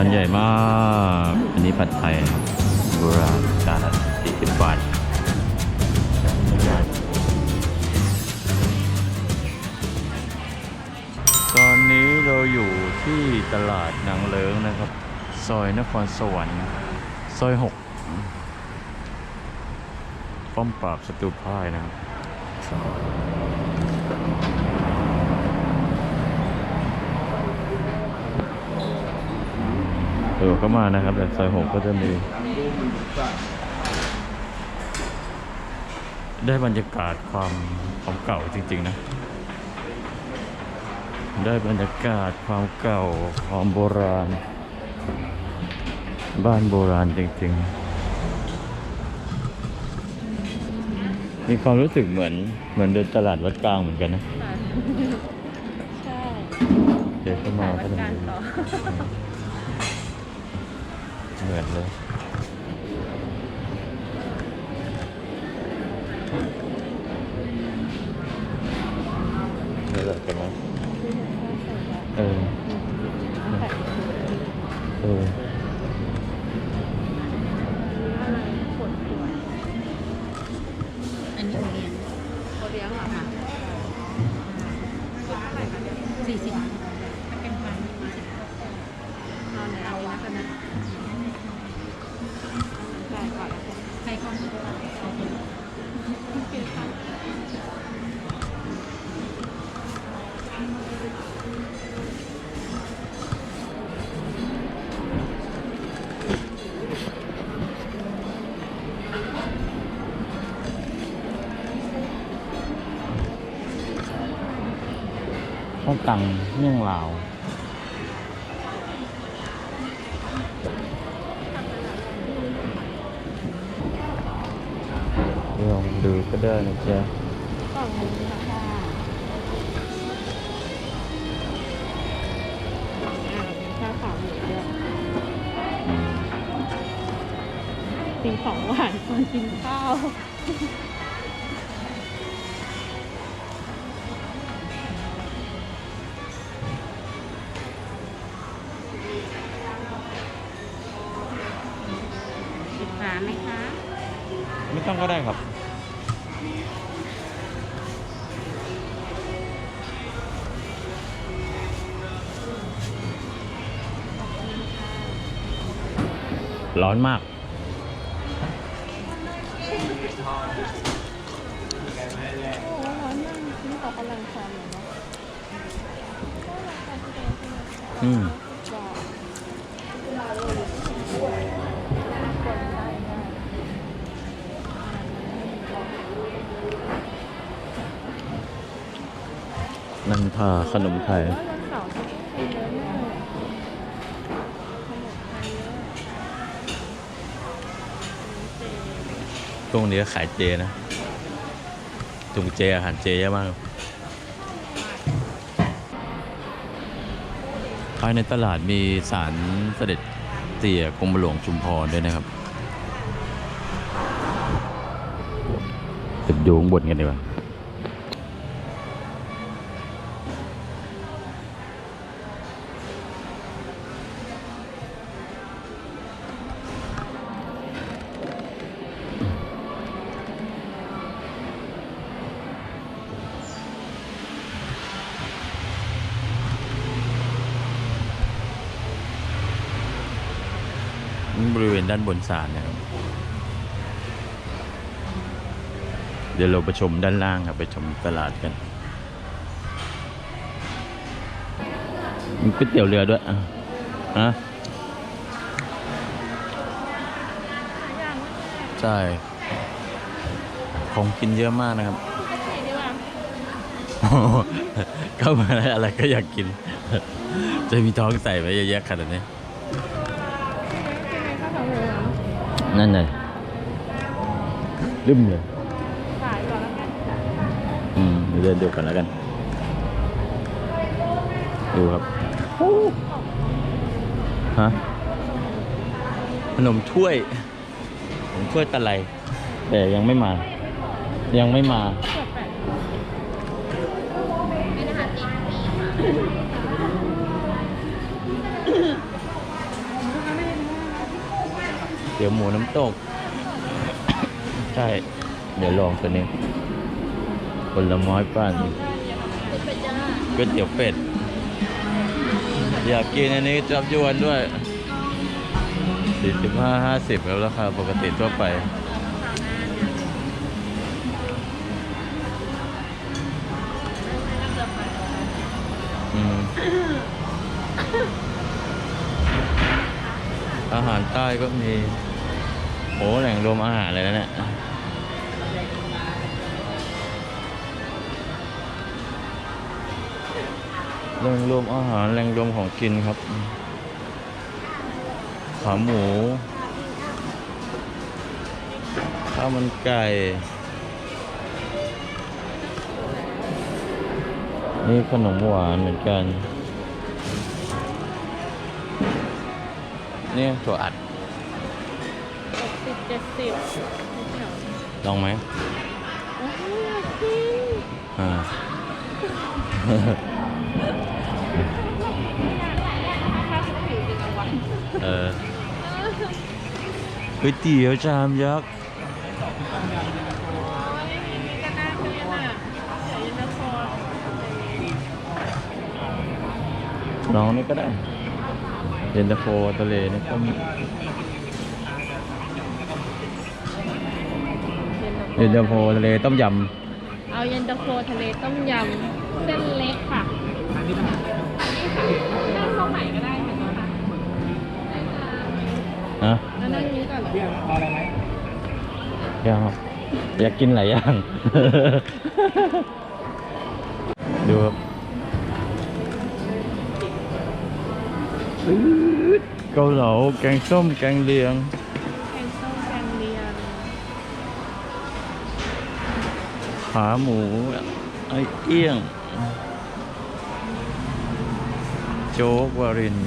านใหญ่มาก อันนี้ผัดไทยโบราณจานละ40บาทตอนนี้เราอยู่ที่ตลาดนางเลิงนะครับ ซอยนครสวรรค์ซอยหกป้อมปราบศัตรูพ่ายนะครับ เออเข้ามานะครับแต่ซอยหกก็จะมี ได้บรรยากาศความความเก่าจริง ๆ นะ ได้บรรยากาศความเก่าความโบราณ บ้านโบราณจริง ๆ มีความรู้สึกเหมือนเหมือนเดินตลาดวัดกลางเหมือนกันนะใช่เดินเข้ามาก็จะการมีต่อ เหมือนเลยเดี๋ยวแบบกันนะเออ เอออันนี้โอเลี้ยงโอเลี้ยงเหรอคะสี่สิบ ข้าวตังเมี่ยงลาวลองดูก็ได้นะจ๊ะกล่องนึงค่ะอ่ามีข้าวขาหมูด้วยอืมกินของหวานก่อนกินข้าว ก็ได้ครับร้อนมากโอ้ร้อนม นี่เขากำลังทำเลยเนาะอืมนันทาขนมไทยวันเสาร์จะต้องเนมไทยเยอะตรงนี้ขายเจนะตรงเจอาหารเจเยอะมาก ภายในตลาดมีสารเสด็จเตี่ยกรมหลวงชุมพรด้วยนะครับไปดูข้างบนกันดีกว่า บริเวณด้านบนศาลนะครับ เดี๋ยวเราไปชมด้านล่างครับ ไปชมตลาดกัน มีก๋วยเตี๋ยวเรือด้วย อะฮะใช่ ของกินเยอะมากนะครับ เข้ามาแล้วอะไรก็อยากกิน จะมีท้องใส่ไว้เยอะแยะขนาดนี้ นั่นเลยลืมเลยขายก่อนแล้วกันอืมเดี๋ยวเดินดูกันแล้วกัน ดูครับฮะขนมถ้วยขนมถ้วยตะไลแต่ยังไม่มา ยังไม่มา เตี๋ยวหมูน้ำตก ใช่ เดี๋ยวลองตัวนี้ผลไม้ปั้นก๋วยเตี๋ยวเป็ด อยากกินอันนี้จับยวนด้วย 45 50 แล้วราคาปกติทั่วไปอาหารใต้ก็มี โอ้แหล่งรวมอาหารเลยนะเนี่ยแหล่งรวมอาหารแหล่งรวมของกินครับ ขาหมูข้าวมันไก่ นี่ขนมหวานเหมือนกัน นี่ถั่วอัด เจ็ดสิบลองไหมโอ้ยอยากกินอ่าถ้าคุณผิวเป็นกลางวันเออก๋วยเตี๋ยวชามยักษ์โอ้ยนี่ก็น่าเกลียดอะใส่เย็นตาโฟน้องนี่ก็ได้เย็นตาโฟทะเลนี่ก็มี เย็นตาโฟทะเลต้มยเอาเย็นตาโฟทะเลต้มยำเส้นเล็กค่ะอันนี้ค่ะเส้นข้าวใหม่ก็ได้เหมือนกันค่ะำนะแล้วนั่งนี้ก่อนเหรออยากอยากกินหลายอย่าง ดูครับเกาเหลาแกงส้มแกงเลียง ขาหมูไอเอี้ยง โจ๊กวาริน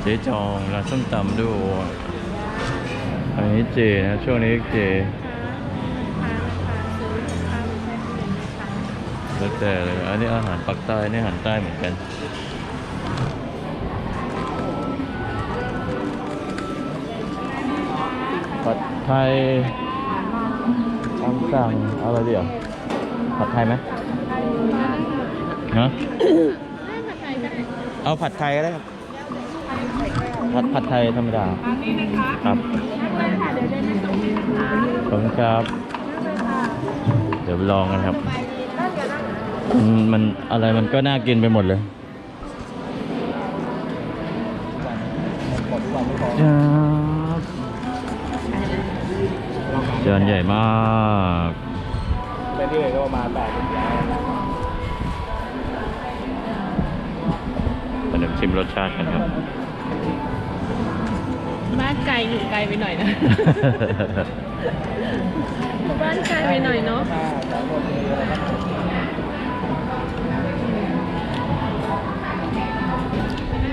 เจ๊จองร้านส้มตำด้วยอันนี้เจนะช่วงนี้เจราคาราคาซื้อข้าวแช่ตู้เล้วแต่เลยอันนี้อาหารปักใต้นี่อาหารใต้เหมือนกันผัดไทย สั่งเอาอะไรเดี๋ยวผัดไทยไหมฮะได้ผัดไทยได้เอาผัดไทยก็ได้ครับผัดผัดไทยธรรมดาอันนี้นะคะครับได้ค่ะเดี๋ยวเดินไปส่งให้นะคะขอบคุณครับ เดี๋ยวไปลองกันครับมันมันอะไรมันก็น่ากินไปหมดเลยจ้า จานใหญ่มากเป็นที่เลยก็ประมาณแปดสิบแล้วเดี๋ยวชิมรสชาติกันครับ บ้านไกลอยู่ไกลไปหน่อยนะ บ้านไกลไปหน่อยเนาะ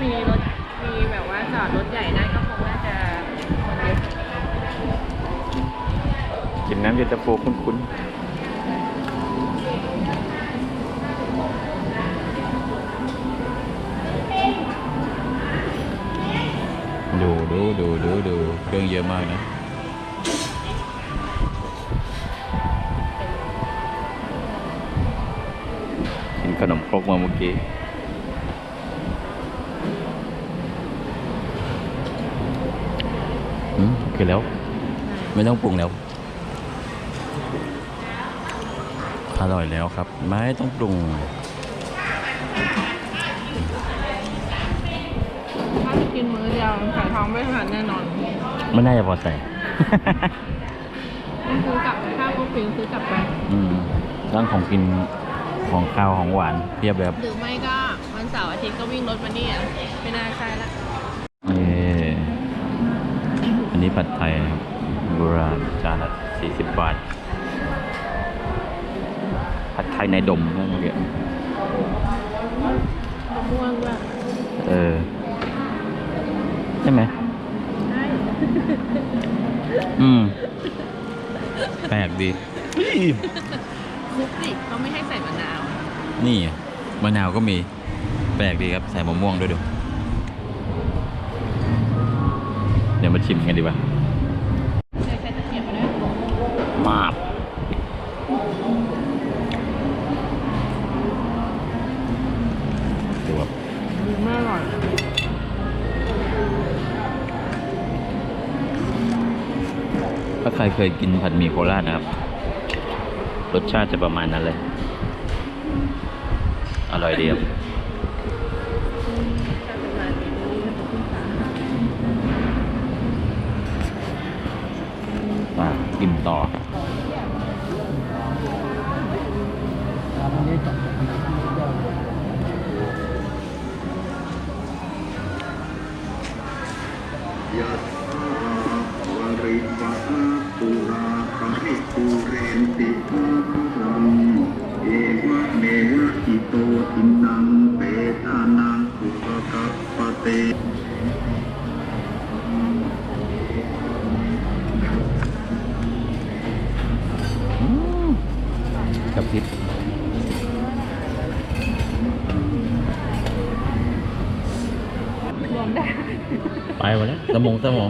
มีรถ มีแบบว่าจอดรถใหญ่ได้ น้ำเย็นตาโฟคุ้นๆ ดูดูดูดูดูเครื่องเยอะมากนะกินขนมครกมาเมื่อกี้อืมโอเคแล้ว ไม่ต้องปรุงแล้ว อร่อยแล้วครับ ไม่ต้องปรุงถ้าจะกินมื้อเดียวใส่ท้องไม่ทันแน่นอนไม่น่าจะพอใส่ต้องซื้อกลับข้าวก็ฟิงซื้อกลับไป อืมเรื่องของกินของข้าวของหวานเพียบแบบหรือไม่ก็วันเสาร์อาทิตย์ก็วิ่งรถมานี่อะไม่น่าใช่ละนี่อันนี้ผัดไทยครับโบราณจานละสี่สิบบาท ผัดไทยในดมนะเมื่อกี้มะม่วงด้วยเออ ใช่ไหมใช่อืม แปลกดีคลุกดิเขาไม่ให้ใส่มะนาว นี่ไงมะนาวก็มี แปลกดีครับ ใส่มะม่วงด้วยดู เดี๋ยวมาชิมกันดีกว่า ใช้ใช้ตะเกียบก็ได้มาบดูแบบ รเคยกินผัดหมี่โคราชนะครับ รสชาติจะประมาณนั้นเลย อร่อยดีครับมากินต่อยาวริวาราป ริปุเรนติสังเอวะเมวะอิโตทินังเปตานังอุปกัปปะเตอืมกับพริบรวมได้ไปหมดแล้วสมองสมอง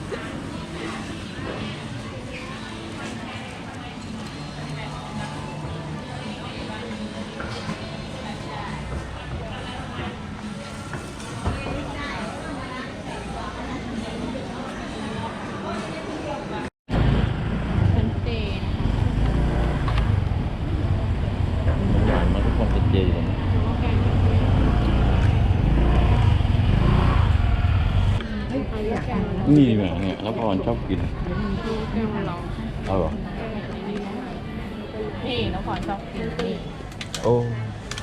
นี่แหละเนี่ยแล้วพรชอบกินแก้วลองเอาเหรอนี่น้องขอชอบกินนี่โอ้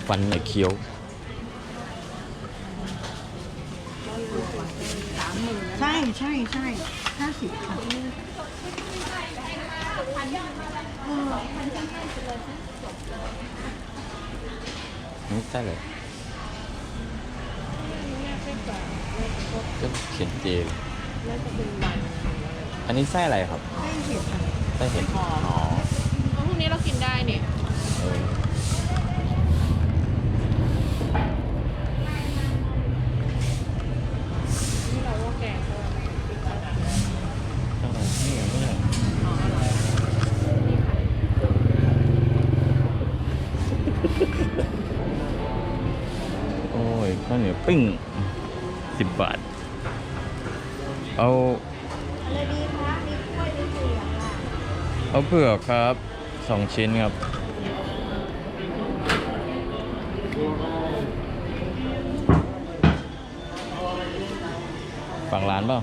ฟันเนี่ยเคี้ยวใช่ใช่ใช่ห้าสิบค่ะนี่ใช่เลยก็เขียนเจเลย น่าจะเป็นมันอันนี้ไส้อะไรครับไม่เห็ดค่ะไส้เห็ดอ๋อเพราะพวกนี้เรากินได้เนี่ยเออที่เราว่าแกงก็อะไรนี่นี่อ๋ออร่อยนี่ค่ะโอ้ยข้าวเหนียวปิ้งสิบบาท เอาอะไรดีคะมีกล้วยมีเผือกค่ะเอาเผือกครับสองชิ้นครับ ฝั่งร้านเปล่า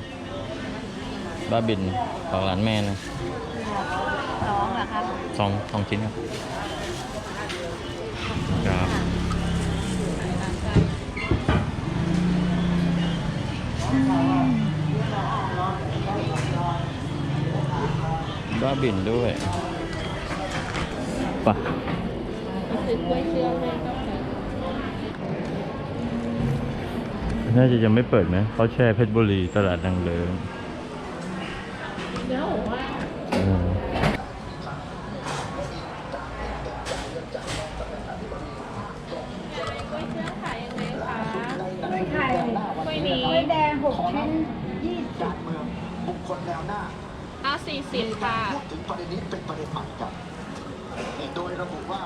บ้าบินฝั่งร้านแม่นะน้องเหรอคะสองสองชิ้นครับครับ บ้าบินด้วยปะคือกล้วยเชื่อมแม่ก็เคยน่าจะยังไม่เปิดไหมเขาแช่เพชรบุรีตลาดดังเลิง เดี๋ยวบอกว่า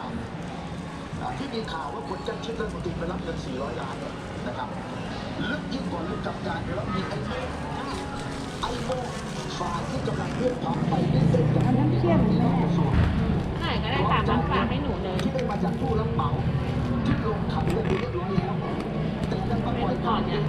าที่มีข่าวว่าคนจัดชิดรัฐมนตรีไปรับเงิน 400 ล้านนะครับ ลึกยิ่งกว่าลึกกับการไปรับมีไอ้โม่ไอ้โม่ฝ่ายที่กำลังเลื่อนผับไปเรื่อยๆจากน้ำเชี่ยมแม่ใช่ก็ได้สามล้านบาทให้หนูเลยที่ได้มาจากผู้รับเหมาที่ลงขันเรื่องเรียบร้อยแล้วแต่ยังมาปล่อยผ่านเนี่ย